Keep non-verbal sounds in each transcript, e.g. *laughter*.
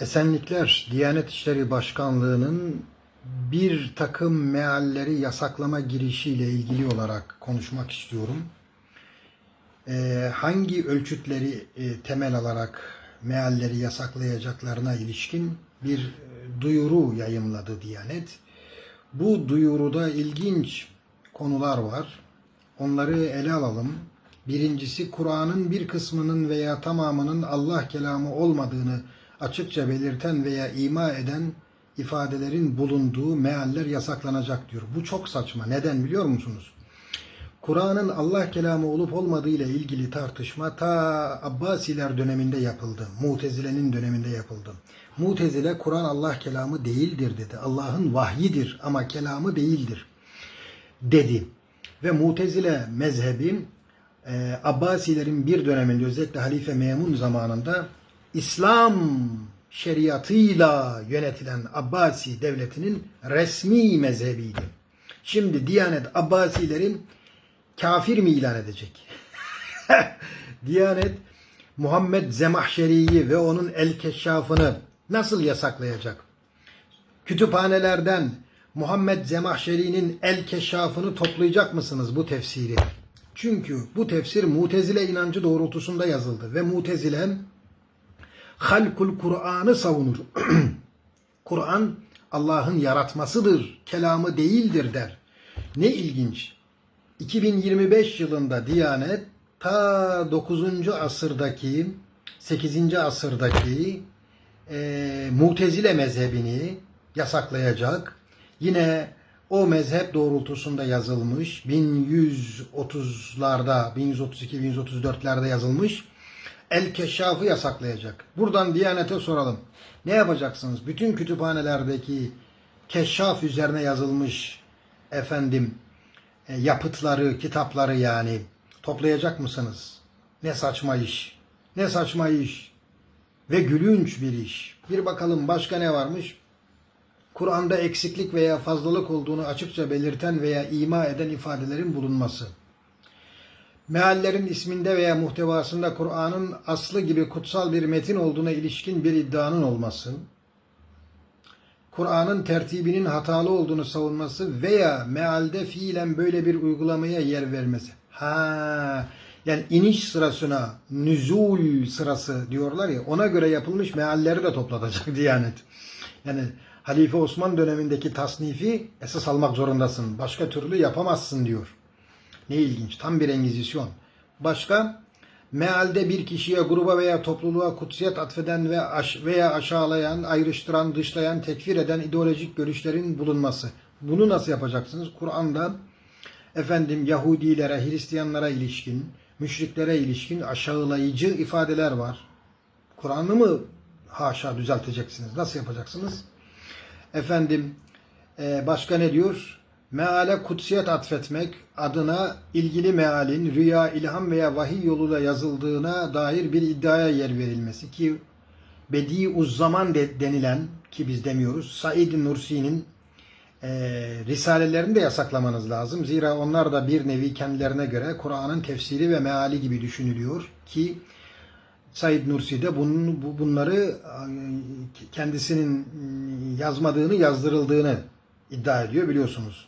Esenlikler Diyanet İşleri Başkanlığı'nın bir takım mealleri yasaklama girişiyle ilgili olarak konuşmak istiyorum. Ee, hangi ölçütleri e, temel alarak mealleri yasaklayacaklarına ilişkin bir e, duyuru yayımladı Diyanet. Bu duyuruda ilginç konular var. Onları ele alalım. Birincisi Kur'an'ın bir kısmının veya tamamının Allah kelamı olmadığını açıkça belirten veya ima eden ifadelerin bulunduğu mealler yasaklanacak diyor. Bu çok saçma. Neden biliyor musunuz? Kur'an'ın Allah kelamı olup olmadığı ile ilgili tartışma ta Abbasiler döneminde yapıldı. Mutezile'nin döneminde yapıldı. Mutezile Kur'an Allah kelamı değildir dedi. Allah'ın vahyidir ama kelamı değildir dedi. Ve Mutezile mezhebi e, Abbasilerin bir döneminde özellikle Halife Memun zamanında İslam şeriatıyla yönetilen Abbasi devletinin resmi mezhebiydi. Şimdi Diyanet Abbasilerin kafir mi ilan edecek? *laughs* Diyanet Muhammed Zemahşeri'yi ve onun el keşşafını nasıl yasaklayacak? Kütüphanelerden Muhammed Zemahşeri'nin el keşşafını toplayacak mısınız bu tefsiri? Çünkü bu tefsir Mutezile inancı doğrultusunda yazıldı ve Mutezile halkul Kur'an'ı savunur. *clears throat* Kur'an Allah'ın yaratmasıdır, kelamı değildir der. Ne ilginç. 2025 yılında Diyanet ta 9. asırdaki 8. asırdaki e, Mutezile mezhebini yasaklayacak. Yine o mezhep doğrultusunda yazılmış 1130'larda 1132-1134'lerde yazılmış El Keşşaf'ı yasaklayacak. Buradan Diyanet'e soralım. Ne yapacaksınız? Bütün kütüphanelerdeki keşşaf üzerine yazılmış efendim e, yapıtları, kitapları yani toplayacak mısınız? Ne saçma iş. Ne saçma iş. Ve gülünç bir iş. Bir bakalım başka ne varmış? Kur'an'da eksiklik veya fazlalık olduğunu açıkça belirten veya ima eden ifadelerin bulunması. Meallerin isminde veya muhtevasında Kur'an'ın aslı gibi kutsal bir metin olduğuna ilişkin bir iddianın olması. Kur'an'ın tertibinin hatalı olduğunu savunması veya mealde fiilen böyle bir uygulamaya yer vermesi. Ha, yani iniş sırasına nüzul sırası diyorlar ya ona göre yapılmış mealleri de toplatacak *laughs* Diyanet. Yani Halife Osman dönemindeki tasnifi esas almak zorundasın. Başka türlü yapamazsın diyor. Ne ilginç. Tam bir engizisyon. Başka mealde bir kişiye, gruba veya topluluğa kutsiyet atfeden ve aş veya aşağılayan, ayrıştıran, dışlayan, tekfir eden ideolojik görüşlerin bulunması. Bunu nasıl yapacaksınız? Kur'an'da efendim Yahudilere, Hristiyanlara ilişkin, müşriklere ilişkin aşağılayıcı ifadeler var. Kur'an'ı mı haşa düzelteceksiniz? Nasıl yapacaksınız? Efendim başka ne diyor? Meale kutsiyet atfetmek adına ilgili mealin rüya, ilham veya vahiy yoluyla yazıldığına dair bir iddiaya yer verilmesi ki Bediüz Zaman de, denilen ki biz demiyoruz Said Nursi'nin e, risalelerini de yasaklamanız lazım. Zira onlar da bir nevi kendilerine göre Kur'an'ın tefsiri ve meali gibi düşünülüyor ki Said Nursi de bunun, bu, bunları kendisinin yazmadığını yazdırıldığını iddia ediyor biliyorsunuz.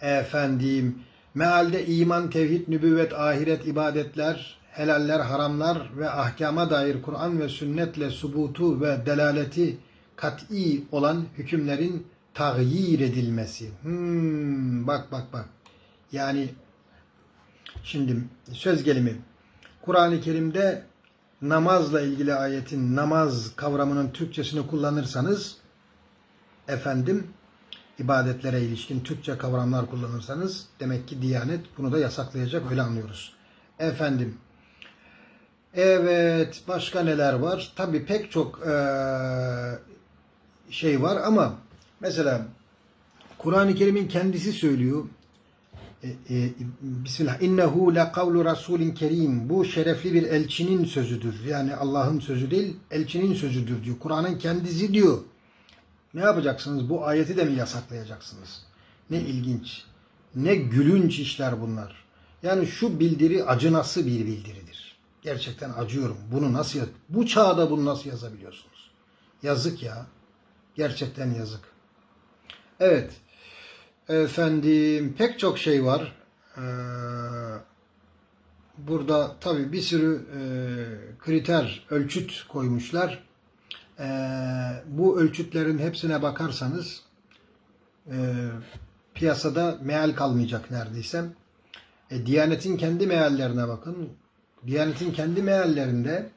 Efendim mealde iman, tevhid, nübüvvet, ahiret, ibadetler, helaller, haramlar ve ahkama dair Kur'an ve sünnetle subutu ve delaleti kat'i olan hükümlerin tagyir edilmesi. Hmm, bak bak bak. Yani şimdi söz gelimi Kur'an-ı Kerim'de namazla ilgili ayetin namaz kavramının Türkçesini kullanırsanız efendim ibadetlere ilişkin Türkçe kavramlar kullanırsanız demek ki Diyanet bunu da yasaklayacak öyle anlıyoruz. Efendim evet başka neler var? Tabi pek çok ee, şey var ama mesela Kur'an-ı Kerim'in kendisi söylüyor e, e, Bismillah. İnnehu la kavlu rasulin kerim. Bu şerefli bir elçinin sözüdür. Yani Allah'ın sözü değil, elçinin sözüdür diyor. Kur'an'ın kendisi diyor. Ne yapacaksınız? Bu ayeti de mi yasaklayacaksınız? Ne ilginç. Ne gülünç işler bunlar. Yani şu bildiri acınası bir bildiridir. Gerçekten acıyorum. Bunu nasıl bu çağda bunu nasıl yazabiliyorsunuz? Yazık ya. Gerçekten yazık. Evet. Efendim pek çok şey var. Ee, burada tabii bir sürü e, kriter, ölçüt koymuşlar. Ee, bu ölçütlerin hepsine bakarsanız e, piyasada meal kalmayacak neredeyse. E, Diyanet'in kendi meallerine bakın. Diyanet'in kendi meallerinde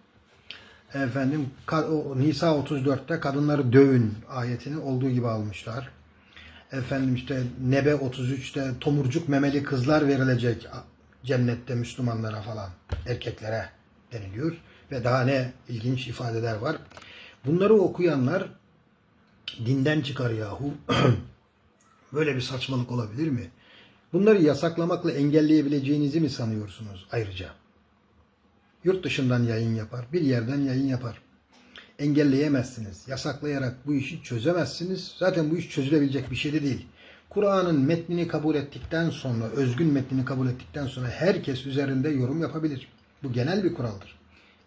efendim Nisa 34'te kadınları dövün ayetini olduğu gibi almışlar. Efendim işte Nebe 33'te tomurcuk memeli kızlar verilecek cennette Müslümanlara falan erkeklere deniliyor. Ve daha ne ilginç ifadeler var. Bunları okuyanlar dinden çıkar yahu. *clears throat* Böyle bir saçmalık olabilir mi? Bunları yasaklamakla engelleyebileceğinizi mi sanıyorsunuz ayrıca? Yurt dışından yayın yapar, bir yerden yayın yapar. Engelleyemezsiniz. Yasaklayarak bu işi çözemezsiniz. Zaten bu iş çözülebilecek bir şey de değil. Kur'an'ın metnini kabul ettikten sonra, özgün metnini kabul ettikten sonra herkes üzerinde yorum yapabilir. Bu genel bir kuraldır.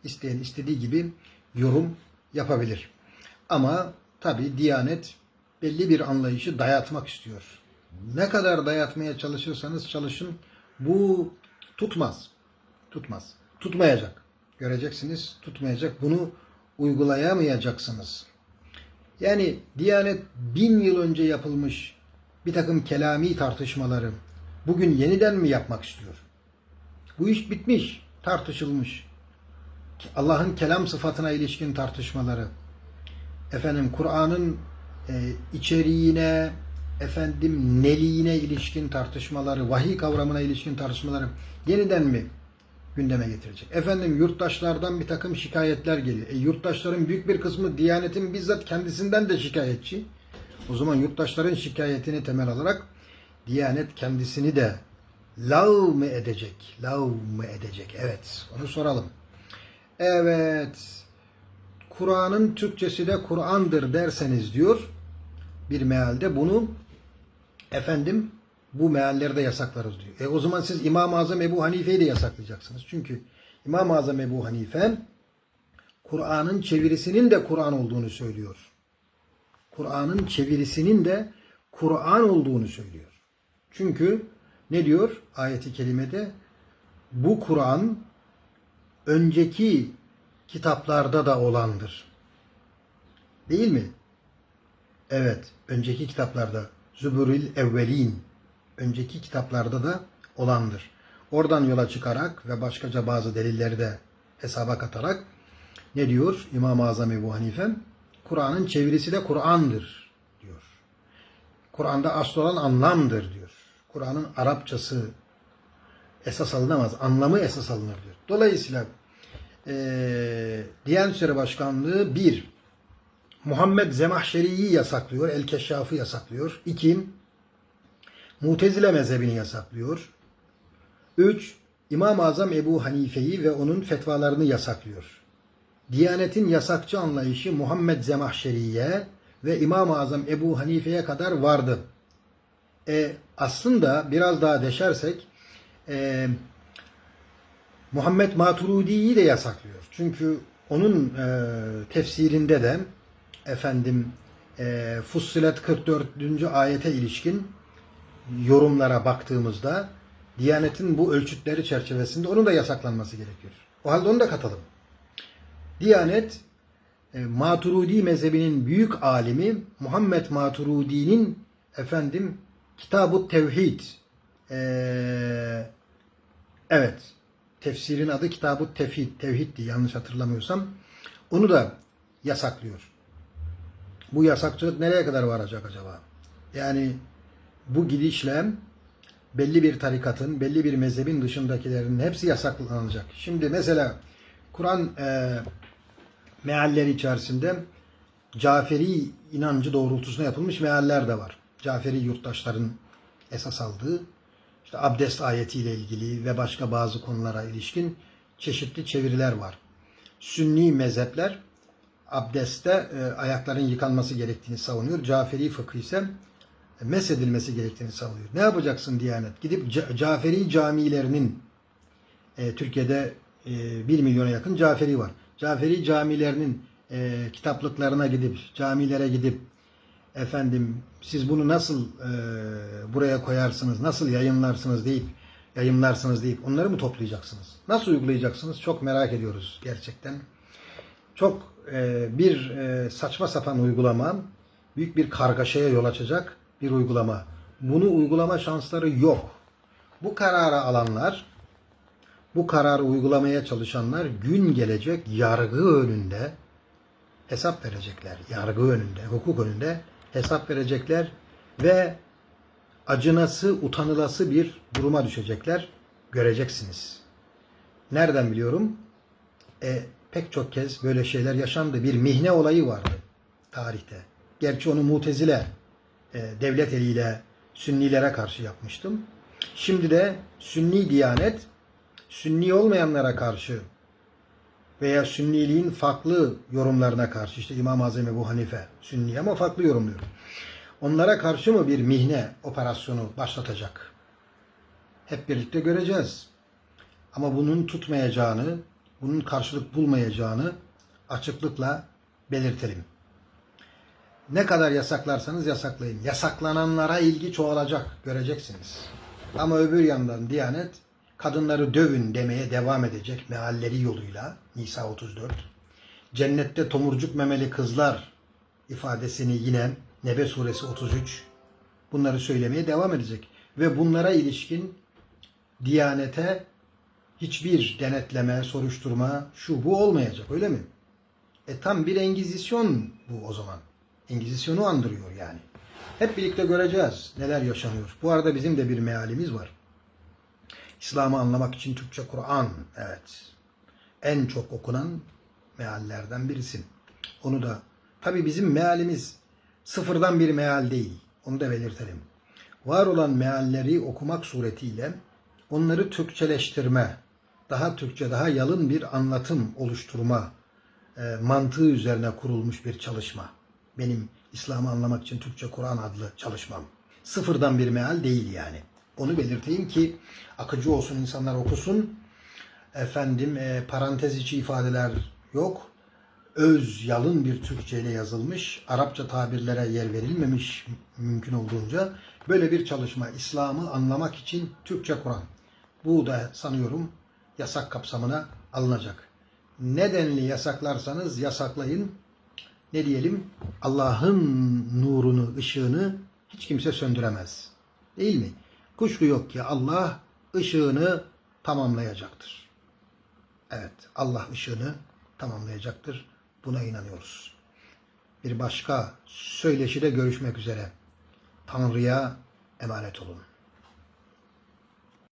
İsteyen istediği gibi yorum yapabilir. Ama tabi Diyanet belli bir anlayışı dayatmak istiyor. Ne kadar dayatmaya çalışırsanız çalışın bu tutmaz. Tutmaz. Tutmayacak. Göreceksiniz tutmayacak. Bunu uygulayamayacaksınız. Yani Diyanet bin yıl önce yapılmış bir takım kelami tartışmaları bugün yeniden mi yapmak istiyor? Bu iş bitmiş, tartışılmış. Allah'ın kelam sıfatına ilişkin tartışmaları, efendim Kur'an'ın e, içeriğine, efendim neliğine ilişkin tartışmaları, vahiy kavramına ilişkin tartışmaları yeniden mi gündeme getirecek? Efendim yurttaşlardan bir takım şikayetler geliyor. E, yurttaşların büyük bir kısmı Diyanet'in bizzat kendisinden de şikayetçi. O zaman yurttaşların şikayetini temel alarak Diyanet kendisini de lav mı edecek? Lav mı edecek? Evet, onu soralım. Evet. Kur'an'ın Türkçesi de Kur'an'dır derseniz diyor bir mealde bunu efendim bu mealleri de yasaklarız diyor. E o zaman siz İmam-ı Azam Ebu Hanife'yi de yasaklayacaksınız. Çünkü İmam-ı Azam Ebu Hanife Kur'an'ın çevirisinin de Kur'an olduğunu söylüyor. Kur'an'ın çevirisinin de Kur'an olduğunu söylüyor. Çünkü ne diyor ayeti kerimede? Bu Kur'an önceki kitaplarda da olandır. Değil mi? Evet, önceki kitaplarda Züburil Evvelin önceki kitaplarda da olandır. Oradan yola çıkarak ve başkaca bazı delilleri de hesaba katarak ne diyor İmam-ı Azam Ebu Hanife? Kur'an'ın çevirisi de Kur'an'dır diyor. Kur'an'da asıl olan anlamdır diyor. Kur'an'ın Arapçası esas alınamaz. Anlamı esas alınır diyor. Dolayısıyla e, Diyanet İşleri Başkanlığı bir, Muhammed Zemahşeri'yi yasaklıyor. El Keşşaf'ı yasaklıyor. İki, Mutezile mezhebini yasaklıyor. Üç, İmam-ı Azam Ebu Hanife'yi ve onun fetvalarını yasaklıyor. Diyanetin yasakçı anlayışı Muhammed Zemahşeri'ye ve İmam-ı Azam Ebu Hanife'ye kadar vardı. E, aslında biraz daha deşersek e, Muhammed Maturidi'yi de yasaklıyor. Çünkü onun e, tefsirinde de efendim e, Fussilet 44. ayete ilişkin yorumlara baktığımızda Diyanet'in bu ölçütleri çerçevesinde onun da yasaklanması gerekiyor. O halde onu da katalım. Diyanet e, Maturidi mezhebinin büyük alimi Muhammed Maturidi'nin efendim Kitab-ı Tevhid e, evet tefsirin adı Kitab-ı Tevhid Tevhid'di yanlış hatırlamıyorsam onu da yasaklıyor. Bu yasakçılık nereye kadar varacak acaba? Yani bu gidişle belli bir tarikatın, belli bir mezhebin dışındakilerin hepsi yasaklanacak. Şimdi mesela Kur'an e, mealleri içerisinde Caferi inancı doğrultusunda yapılmış mealler de var. Caferi yurttaşların esas aldığı işte abdest ayetiyle ilgili ve başka bazı konulara ilişkin çeşitli çeviriler var. Sünni mezhepler abdestte e, ayakların yıkanması gerektiğini savunuyor. Caferi fıkıh ise mesedilmesi gerektiğini savunuyor. Ne yapacaksın Diyanet? Gidip Ca- Caferi camilerinin e, Türkiye'de e, 1 milyona yakın Caferi var. Caferi camilerinin e, kitaplıklarına gidip, camilere gidip efendim siz bunu nasıl e, buraya koyarsınız, nasıl yayınlarsınız deyip yayınlarsınız deyip onları mı toplayacaksınız? Nasıl uygulayacaksınız? Çok merak ediyoruz gerçekten. Çok e, bir e, saçma sapan uygulama, büyük bir kargaşaya yol açacak bir uygulama. Bunu uygulama şansları yok. Bu kararı alanlar, bu kararı uygulamaya çalışanlar gün gelecek yargı önünde hesap verecekler. Yargı önünde, hukuk önünde hesap verecekler ve acınası, utanılası bir duruma düşecekler. Göreceksiniz. Nereden biliyorum? E, pek çok kez böyle şeyler yaşandı. Bir mihne olayı vardı tarihte. Gerçi onu mutezile e, devlet eliyle Sünnilere karşı yapmıştım. Şimdi de Sünni Diyanet Sünni olmayanlara karşı veya Sünniliğin farklı yorumlarına karşı işte İmam-ı Azam Ebu Hanife Sünni ama farklı yorumluyor. Onlara karşı mı bir mihne operasyonu başlatacak? Hep birlikte göreceğiz. Ama bunun tutmayacağını, bunun karşılık bulmayacağını açıklıkla belirtelim. Ne kadar yasaklarsanız yasaklayın. Yasaklananlara ilgi çoğalacak, göreceksiniz. Ama öbür yandan Diyanet kadınları dövün demeye devam edecek mealleri yoluyla Nisa 34. Cennette tomurcuk memeli kızlar ifadesini yine Nebe suresi 33 bunları söylemeye devam edecek. Ve bunlara ilişkin Diyanete hiçbir denetleme, soruşturma, şu bu olmayacak öyle mi? E tam bir engizisyon bu o zaman. Engizisyonu andırıyor yani. Hep birlikte göreceğiz neler yaşanıyor. Bu arada bizim de bir mealimiz var. İslam'ı anlamak için Türkçe Kur'an, evet. En çok okunan meallerden birisi. Onu da, tabi bizim mealimiz sıfırdan bir meal değil. Onu da belirtelim. Var olan mealleri okumak suretiyle onları Türkçeleştirme, daha Türkçe, daha yalın bir anlatım oluşturma e, mantığı üzerine kurulmuş bir çalışma. Benim İslam'ı anlamak için Türkçe Kur'an adlı çalışmam. Sıfırdan bir meal değil yani. Onu belirteyim ki akıcı olsun insanlar okusun. Efendim e, parantez içi ifadeler yok. Öz yalın bir Türkçe ile yazılmış. Arapça tabirlere yer verilmemiş mümkün olduğunca. Böyle bir çalışma İslam'ı anlamak için Türkçe Kur'an. Bu da sanıyorum yasak kapsamına alınacak. Nedenli yasaklarsanız yasaklayın. Ne diyelim? Allah'ın nurunu, ışığını hiç kimse söndüremez. Değil mi? Kuşku yok ki Allah ışığını tamamlayacaktır. Evet, Allah ışığını tamamlayacaktır. Buna inanıyoruz. Bir başka söyleşide görüşmek üzere. Tanrı'ya emanet olun.